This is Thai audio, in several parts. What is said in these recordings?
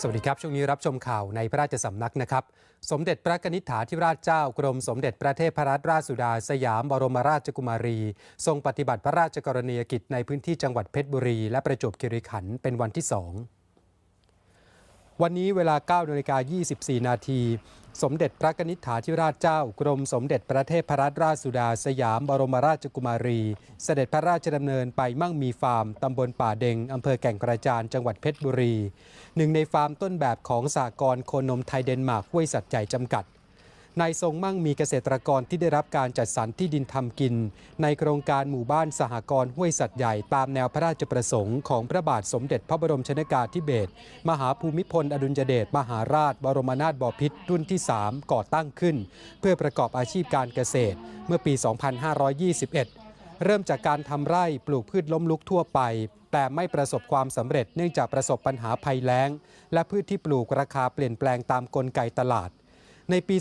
สวัสดีครับ ช่วงนี้รับชมข่าวในพระราชสำนักนะครับ สมเด็จพระนิธิฐาธิราชเจ้ากรมสมเด็จพระเทพรัตนราชสุดาสยามบรมราชกุมารี ทรงปฏิบัติพระราชกรณียกิจในพื้นที่จังหวัดเพชรบุรี และประจวบคีรีขันธ์เป็นวันที่สอง วันนี้เวลา9นาฬิกา24 นาที สมเด็จพระนิษฐาธิราชเจ้า กรมสมเด็จพระเทพรัตนราชสุดาสยามบรมราชกุมารี เสด็จพระราชดำเนินไปมั่งมีฟาร์มตำบลป่าเด็งอำเภอแก่งกระจานจังหวัดเพชรบุรี หนึ่งในฟาร์มต้นแบบของสากรโคนมไทยเดนมาร์กห้วยสัตว์ใหญ่จำกัด นายทรงมั่งมีเกษตรกรที่ได้รับการจัดสรรที่ดินทำกิน ในโครงการหมู่บ้านสหกรณ์ห้วยสัตว์ใหญ่ตามแนวพระราชประสงค์ของพระบาทสมเด็จพระบรมชนกาธิเบศรมหาภูมิพลอดุลยเดชมหาราช บรมนาถบพิตรรุ่นที่ 3 ก่อตั้งขึ้น เพื่อประกอบอาชีพการเกษตร เมื่อปี 2521 เริ่มจากการทำไร่ปลูกพืชล้มลุกทั่วไปแต่ไม่ประสบความสำเร็จเนื่องจากประสบปัญหาภัยแล้ง และพืชที่ปลูกราคาเปลี่ยนแปลงตามกลไกตลาด ในปี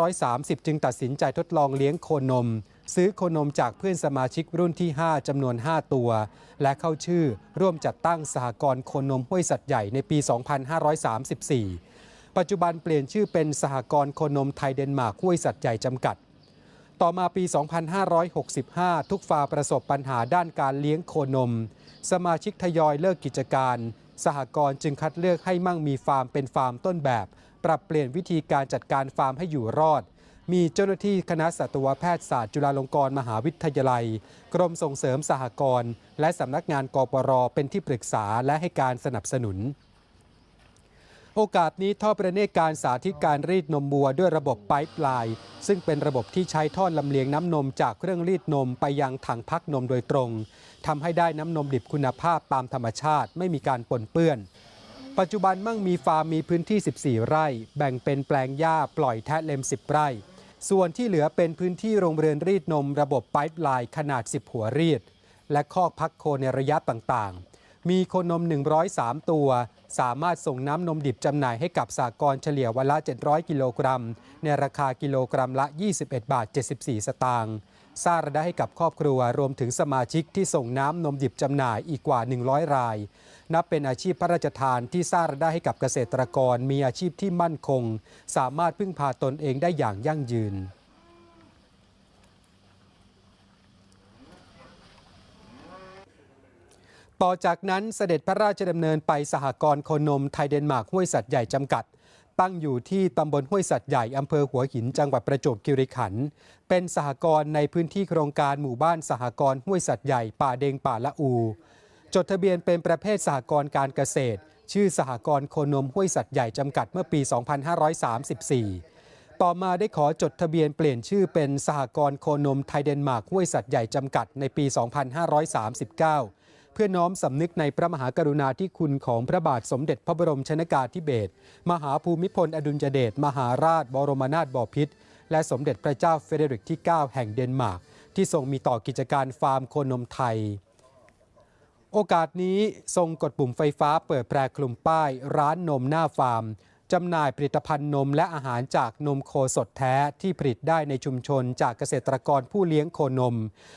2530 จึงตัดสินใจทดลองเลี้ยงโคนม ซื้อโคนมจากเพื่อนสมาชิกรุ่นที่ 5จำนวน 5 ตัว และเข้าชื่อร่วมจัดตั้งสหกรณ์โคนมห้วยสัตว์ใหญ่ในปี 2534 ปัจจุบันเปลี่ยนชื่อเป็นสหกรณ์โคนมไทยเดนมาร์กห้วยสัตว์ใหญ่จำกัด ต่อมาปี 2565 ทุกฟาร์ประสบปัญหาด้านการเลี้ยงโคนม สมาชิกทยอยเลิกกิจการสหกรณ์จึงคัดเลือกให้มั่งมีฟาร์มเป็นฟาร์มต้นแบบ ปรับเปลี่ยนวิธีการจัดการฟาร์มให้อยู่รอด มีเจ้าหน้าที่คณะสัตวแพทยศาสตร์จุฬาลงกรณ์มหาวิทยาลัย กรมส่งเสริมสหกรณ์และสำนักงานกปรเป็นที่ปรึกษาและให้การสนับสนุนโอกาสนี้ท่อประเนตรการสาธิตการรีดนมวัวด้วยระบบไพป์ไลน์ซึ่งเป็นระบบที่ใช้ท่อลำเลียงน้ำนมจากเครื่องรีดนมไปยังถังพักนมโดยตรงทำให้ได้น้ำนมดิบคุณภาพตามธรรมชาติไม่มีการปนเปื้อน ปัจจุบันมั่งมีฟาร์มมีพื้นที่ 14 ไร่ แบ่งเป็นแปลงหญ้าปล่อยแทะเลม 10 ไร่ ส่วนที่เหลือเป็นพื้นที่โรงเรือนรีดนม ระบบไพป์ไลน์ขนาด 10 หัวรีด และคอกพักโคในระยะต่างๆ มีโคนม 103 ตัว สามารถส่งน้ำนมดิบจำหน่ายให้กับสากรเฉลี่ยวันละ 700 กิโลกรัม ในราคากิโลกรัมละ 21 บาท 74 สตางค์ สร้างรายได้ให้กับครอบครัว รวมถึงสมาชิกที่ส่งน้ำนมดิบจำหน่ายอีกกว่า 100 ราย นับเป็นอาชีพพระราชทานที่สร้างรายได้ให้กับเกษตรกรมีอาชีพที่มั่นคง สามารถพึ่งพาตนเองได้อย่างยั่งยืนต่อจากนั้นเสด็จพระราชดำเนินไปสหกรณ์โคนมไทยเดนมาร์กห้วยสัตว์ใหญ่จำกัด ตั้งอยู่ที่ตำบลห้วยสัตว์ใหญ่อำเภอหัวหินจังหวัดประจวบคีรีขันธ์เป็นสหกรณ์ในพื้นที่โครงการหมู่บ้านสหกรณ์ห้วยสัตว์ใหญ่ป่าเดงป่าละอู จดทะเบียนเป็นประเภทสหกรณ์การเกษตร ชื่อสหกรณ์โคนมห้วยสัตว์ใหญ่จำกัดเมื่อปี 2534 ต่อมาได้ขอจดทะเบียนเปลี่ยนชื่อเป็นสหกรณ์โคนมไทยเดนมาร์กห้วยสัตว์ใหญ่จำกัดในปี 2539 เพื่อน้อมสำนึกในพระมหากรุณาธิคุณของพระบาทสมเด็จพระบรมชนากาธิเบศรมหาภูมิพลอดุลยเดชมหาราชบรมนาถบพิตรและสมเด็จพระเจ้าเฟเดริกที่ 9 แห่งเดนมาร์กที่ทรงมีต่อกิจการฟาร์มโคนมไทย โอกาสนี้ทรงกดปุ่มไฟฟ้าเปิดแปรคลุมป้าย ร้านนมหน้าฟาร์ม จำหน่ายผลิตภัณฑ์นมและอาหารจากนมโคสดแท้ที่ผลิตได้ในชุมชนจากเกษตรกรผู้เลี้ยงโคนม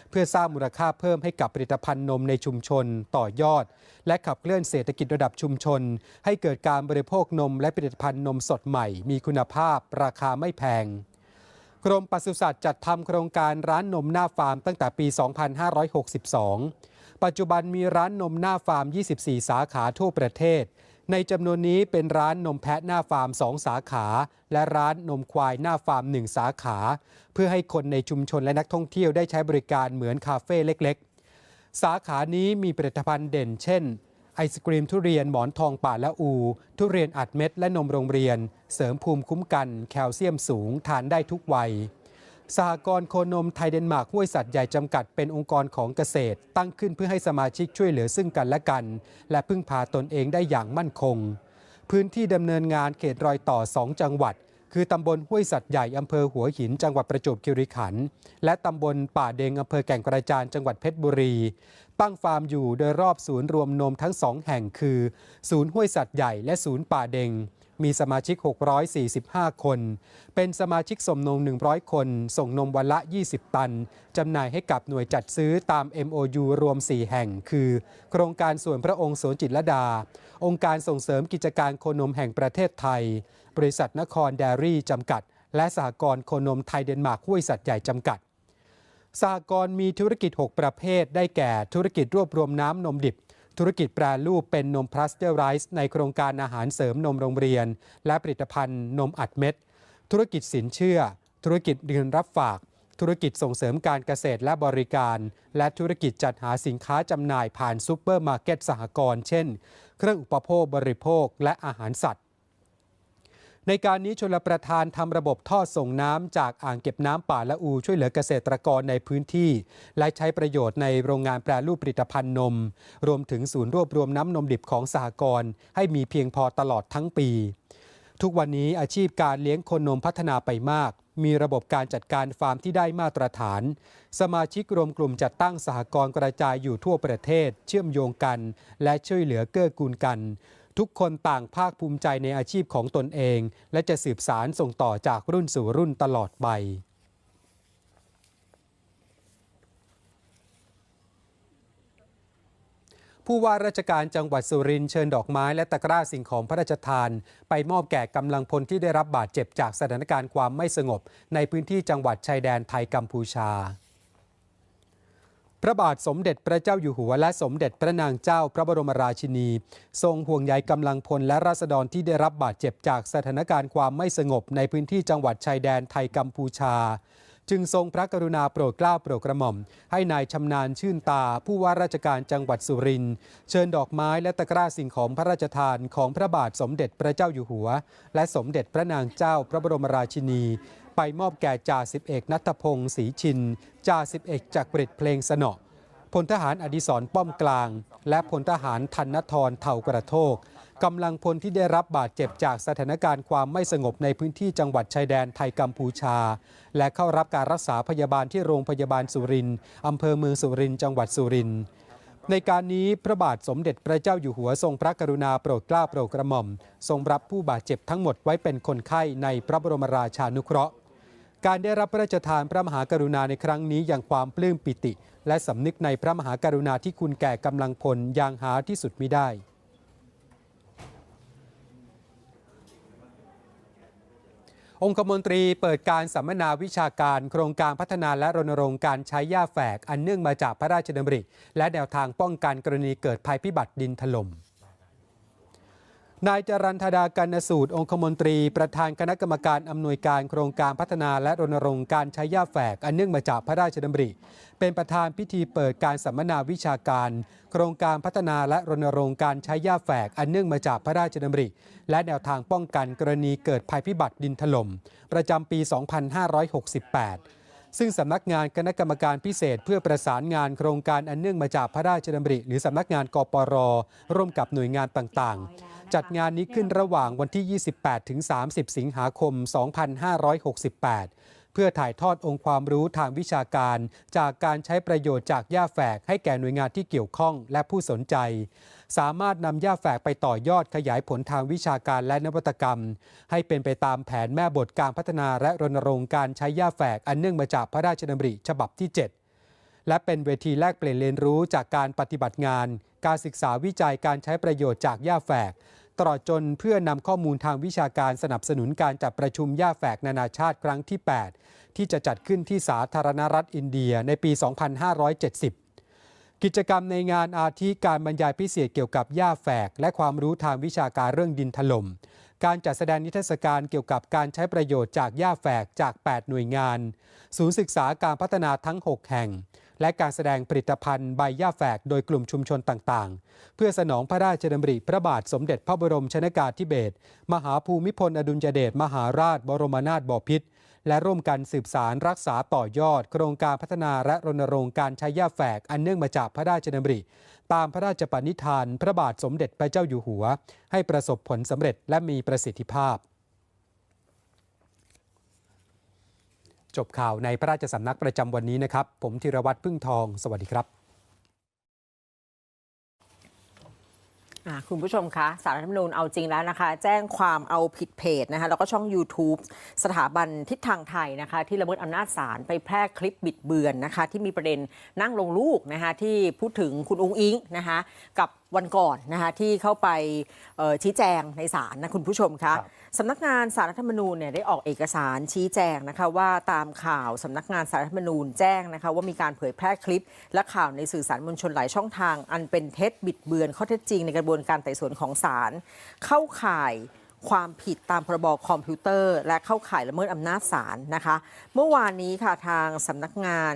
เพื่อสร้างมูลค่าเพิ่มให้กับผลิตภัณฑ์นมในชุมชนต่อยอด และขับเคลื่อนเศรษฐกิจระดับชุมชน ให้เกิดการบริโภคนมและผลิตภัณฑ์นมสดใหม่ มีคุณภาพ ราคาไม่แพงกรมปศุสัตว์จัดทำโครงการร้านนมหน้าฟาร์มตั้งแต่ปี 2562 ปัจจุบันมีร้านนมหน้าฟาร์ม 24 สาขาทั่วประเทศ ในจำนวนนี้เป็นร้านนมแพะหน้าฟาร์ม 2 สาขา และร้านนมควายหน้าฟาร์ม 1 สาขา เพื่อให้คนในชุมชนและนักท่องเที่ยวได้ใช้บริการเหมือนคาเฟ่เล็กๆ สาขานี้มีผลิตภัณฑ์เด่นเช่น ไอศกรีมทุเรียนหมอนทองป่าและอู ทุเรียนอัดเม็ดและนมโรงเรียน เสริมภูมิคุ้มกัน แคลเซียมสูงทานได้ทุกวัย สหกรณ์โคนมไทยเดนมาร์กห้วยสัตว์ใหญ่จำกัดเป็นองค์กรของเกษตร ตั้งขึ้นเพื่อให้สมาชิกช่วยเหลือซึ่งกันและกัน และพึ่งพาตนเองได้อย่างมั่นคง พื้นที่ดำเนินงานเขตรอยต่อ 2 จังหวัด คือตำบลห้วยสัตว์ใหญ่อำเภอหัวหิน จังหวัดประจวบคีรีขันธ์และตำบลป่าเดงอำเภอแก่งกระจานจังหวัดเพชรบุรี ตั้งฟาร์มอยู่โดยรอบศูนย์รวมนมทั้งสองแห่งคือ ศูนย์ห้วยสัตว์ใหญ่และศูนย์ป่าเดง มีสมาชิก 645 คน เป็นสมาชิกสมนม 100 คน ส่งนมวันละ 20 ตัน จำหน่ายให้กับหน่วยจัดซื้อตาม MOU รวม 4 แห่ง คือ โครงการส่วนพระองค์สวนจิตรดา องค์การส่งเสริมกิจการโคนมแห่งประเทศไทย บริษัทนครเดรี่จำกัด และสหกรณ์โคนมไทยเดนมาร์กห้วยสัตว์ใหญ่จำกัดสหกรณ์มีธุรกิจ 6 ประเภท ได้แก่ธุรกิจรวบรวมน้ำนมดิบ ธุรกิจแปรรูปเป็นนมพลาสเตอร์ไรซ์ในโครงการอาหารเสริมนมโรงเรียน และผลิตภัณฑ์นมอัดเม็ด ธุรกิจสินเชื่อ ธุรกิจเงินรับฝาก ธุรกิจส่งเสริมการเกษตรและบริการ และธุรกิจจัดหาสินค้าจำหน่ายผ่านซูเปอร์มาร์เก็ตสหกรณ์เช่น เครื่องอุปโภคบริโภคและอาหารสัตว์ ในการนี้ชลประทานทำระบบท่อส่งน้ำจากอ่างเก็บน้ำป่าละอู ช่วยเหลือเกษตรกรในพื้นที่ และใช้ประโยชน์ในโรงงานแปรรูปผลิตภัณฑ์นม รวมถึงศูนย์รวบรวมน้ำนมดิบของสหกรณ์ให้มีเพียงพอตลอดทั้งปี ทุกวันนี้อาชีพการเลี้ยงคนนมพัฒนาไปมาก มีระบบการจัดการฟาร์มที่ได้มาตรฐาน สมาชิกรวมกลุ่มจัดตั้งสหกรณ์กระจายอยู่ทั่วประเทศ เชื่อมโยงกัน และช่วยเหลือเกื้อกูลกัน ทุกคนต่างภาคภูมิใจในอาชีพของตนเอง และจะสืบสารส่งต่อจากรุ่นสู่รุ่นตลอดไปผู้ว่าราชการจังหวัดสุรินทร์เชิญดอกไม้และตะกร้าสิ่งของพระราชทาน ไปมอบแก่กำลังพลที่ได้รับบาดเจ็บจากสถานการณ์ความไม่สงบ ในพื้นที่จังหวัดชายแดนไทยกัมพูชา ระบาทสมเด็จพระเจ้าอยู่หัว และสมเด็จพระนางเจ้าพระบรมราชินี ทรงห่วงใยกำลังพลและราษฎรที่ได้รับบาดเจ็บจากสถานการณ์ความไม่สงบในพื้นที่จังหวัดชายแดนไทยกัมพูชา จึงทรงพระกรุณาโปรดเกล้าโปรดกระหม่อม ให้นายชำนาญชื่นตา ผู้ว่าราชการจังหวัดสุรินทร์เชิญดอกไม้และตะกร้าสิ่งของพระราชทานของพระบาทสมเด็จพระเจ้าอยู่หัว และสมเด็จพระนางเจ้าพระบรมราชินี ไปมอบแก่จ่าสิบเอกนัทพงศ์ศรีชินจ่าสิบเอกจักริดเพลงสนอพลทหารอดิศรป้อมกลาง และพลทหารธนทรเท่ากระโทกกำลังพลที่ได้รับบาดเจ็บจากสถานการณ์ความไม่สงบในพื้นที่จังหวัดชายแดนไทยกัมพูชา และเข้ารับการรักษาพยาบาลที่โรงพยาบาลสุรินทร์อำเภอเมืองสุรินทร์จังหวัดสุรินทร์ในการนี้พระบาทสมเด็จพระเจ้าอยู่หัวทรงพระกรุณาโปรดเกล้าโปรดกระหม่อม ทรงรับผู้บาดเจ็บทั้งหมดไว้เป็นคนไข้ในพระบรมราชานุเคราะห์ การได้รับพระราชทานพระมหากรุณาในครั้งนี้อย่างความปลื้มปิติ และสำนึกในพระมหากรุณาที่คุณแก่กำลังพลอย่างหาที่สุดมิได้องคมนตรีเปิดการสัมมนาวิชาการโครงการพัฒนาและรณรงค์การใช้หญ้าแฝกอันเนื่องมาจากพระราชดำริ และแนวทางป้องกันกรณีเกิดภัยพิบัติดินถล่ม นายจรันธดากันสูตรองคมนตรี ประธานคณะกรรมการอำนวยการโครงการพัฒนาและรณรงค์การใช้หญ้าแฝก อันเนื่องมาจากพระราชดำริ เป็นประธานพิธีเปิดการสัมมนาวิชาการ โครงการพัฒนาและรณรงค์การใช้หญ้าแฝก อันเนื่องมาจากพระราชดำริ และแนวทางป้องกันกรณีเกิดภัยพิบัติดินถล่มประจำปี 2568 ซึ่งสำนักงานคณะกรรมการพิเศษ เพื่อประสานงานโครงการอันเนื่องมาจากพระราชดำริ หรือสำนักงานกปร ร่วมกับหน่วยงานต่างๆ จัดงานนี้ขึ้นระหว่างวันที่ 28 ถึง 30 สิงหาคม 2568 เพื่อถ่ายทอดองค์ความรู้ทางวิชาการ จากการใช้ประโยชน์จากหญ้าแฝก ให้แก่หน่วยงานที่เกี่ยวข้องและผู้สนใจ สามารถนำหญ้าแฝกไปต่อยอดขยายผลทางวิชาการและนวัตกรรม ให้เป็นไปตามแผนแม่บทการพัฒนาและรณรงค์การใช้หญ้าแฝกอันเนื่องมาจากพระราชดำริฉบับที่ 7และเป็นเวทีแลกเปลี่ยนเรียนรู้จากการปฏิบัติงาน การศึกษาวิจัยการใช้ประโยชน์จากหญ้าแฝก ตลอดจนเพื่อนำข้อมูลทางวิชาการสนับสนุนการจัดประชุมหญ้าแฝกนานาชาติครั้งที่ 8 ที่จะจัดขึ้นที่สาธารณรัฐอินเดียในปี 2570 กิจกรรมในงานอาทิการบรรยายพิเศษเกี่ยวกับหญ้าแฝก และความรู้ทางวิชาการเรื่องดินถล่ม การจัดแสดงนิทรรศการเกี่ยวกับการใช้ประโยชน์จากหญ้าแฝกจาก 8 หน่วยงาน ศูนย์ศึกษาการพัฒนาทั้ง 6 แห่ง และการแสดงผลิตภัณฑ์ใบหญ้าแฝกโดยกลุ่มชุมชนต่างๆ เพื่อสนองพระราชดำริพระบาทสมเด็จพระบรมชนากาธิเบศรมหาภูมิพลอดุลยเดชมหาราชบรมนาถบพิตรและร่วมกันสืบสารรักษาต่อยอด โครงการพัฒนาและรณรงค์การใช้หญ้าแฝกอันเนื่องมาจากพระราชดำริ ตามพระราชปณิธาน พระบาทสมเด็จพระเจ้าอยู่หัว ให้ประสบผลสำเร็จและมีประสิทธิภาพ จบข่าวในพระราชสำนักประจำวันนี้นะครับ ผมธีรวัตรพึ่งทอง สวัสดีครับคุณผู้ชมคะสารรัฐธรรมนูญเอาจริงแล้วนะคะ แจ้งความเอาผิดเพจนะคะแล้วก็ช่อง YouTube สถาบันทิศทางไทยนะคะ ที่ละเมิดอำนาจศาลไปแพร่คลิปบิดเบือนนะคะ ที่มีประเด็นนั่งลงลูกนะคะที่พูดถึงคุณอุ้งอิงนะคะกับวันก่อนนะคะที่เข้าไปเอ่อชี้แจงในศาลนะคุณผู้ชมคะครับสำนักงานสารรัฐธรรมนูญเนี่ยได้ออกเอกสารชี้แจงนะคะว่าตามข่าวสำนักงานสารรัฐธรรมนูญแจ้งนะคะว่ามีการเผยแพร่คลิป และข่าวในสื่อสารมวลชนหลายช่องทาง อันเป็นเท็จบิดเบือนข้อเท็จจริงในกระบวนการไต่สวนของศาลเข้าข่ายความผิดตามพรบคอมพิวเตอร์ และเข้าข่ายละเมิดอำนาจศาลนะคะ เมื่อวานนี้ค่ะทางสำนักงาน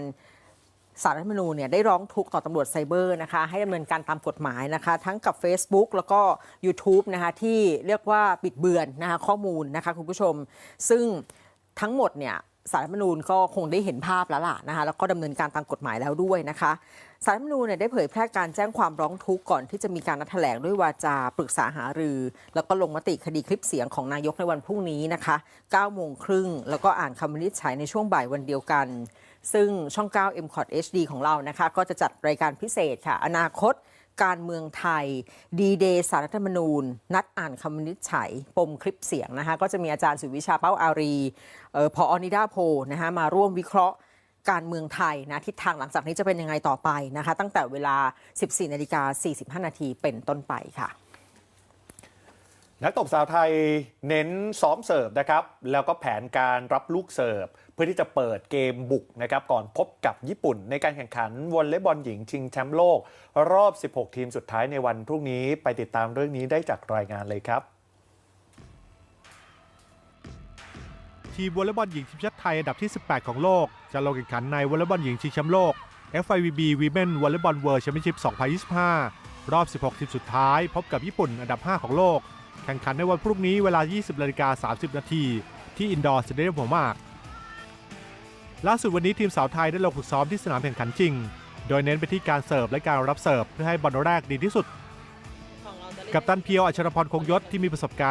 สารรัฐมนูญเนี่ยได้ร้องทุกข์ต่อตำรวจไซเบอร์นะคะให้ดำเนินการตามกฎหมายนะคะทั้งกับ Facebook แล้วก็ YouTube นะคะที่เรียกว่าบิดเบือนนะคะข้อมูลนะคะคุณผู้ชม ซึ่งทั้งหมดเนี่ย สารรัฐมนูญก็คงได้เห็นภาพแล้วล่ะนะคะแล้วก็ดำเนินการตามกฎหมายแล้วด้วยนะคะสารรัฐธรรมนูญเนี่ยได้เผยแพร่การแจ้งความร้องทุกข์ก่อนที่จะมีการนัดแถลงด้วยวาจาปรึกษาหารือ แล้วก็ลงมติคดีคลิปเสียงของนายกในวันพรุ่งนี้นะคะ9โมงครึ่งแล้วก็อ่านคำวินิจฉัยในช่วงบ่ายวันเดียวกัน ซึ่งช่อง 9 m c o t HD ของเรานะคะ ก็จะจัดรายการพิเศษค่ะ อนาคต การเมืองไทย ดีเดย์สารรัฐธรรมนูญ นัดอ่านคำนิจฉัย ปมคลิปเสียงนะคะ ก็จะมีอาจารย์สุวิชาเป้าอารีเอ่อพออนิดาโพนะคะมาร่วมวิเคราะห์การเมืองไทยนะทิศทางหลังจากนี้จะเป็นยังไงต่อไปนะคะ ตั้งแต่เวลา 14นาฬิกา45นาทีเป็นต้นไปค่ะ นักตบสาวไทยเน้นซ้อมเสิร์ฟนะครับ แล้วก็แผนการรับลูกเสิร์ฟ เพื่อที่จะเปิดเกมบุกนะครับ ก่อนพบกับญี่ปุ่น ในการแข่งขันวอลเลย์บอลหญิงชิงแชมป์โลก รอบ 16 ทีมสุดท้ายในวันพรุ่งนี้ไปติดตามเรื่องนี้ได้จากรายงานเลยครับ ทีมวอลเลย์บอลหญิงทีมชาติไทยอันดับที่ 18 ของโลก จะลงแข่งขันในวอลเลย์บอลหญิงชิงแชมป์โลก FIVB Women Volleyball World Championship 2025 รอบ 16 ทีมสุดท้าย พบกับญี่ปุ่นอันดับ 5 ของโลก แข่งขันในวันพรุ่งนี้เวลา 20นาฬิกา30 นาทีที่อินดอร์สเตเดียมหัวหมากล่าสุดวันนี้ทีมสาวไทยได้ลงฝึกซ้อมที่สนามแข่งขันจริง โดยเน้นไปที่การเสิร์ฟและการรับเสิร์ฟเพื่อให้บอลแรกดีที่สุด กับตันเพียวอัชรพรคงยศที่มีประสบการณ์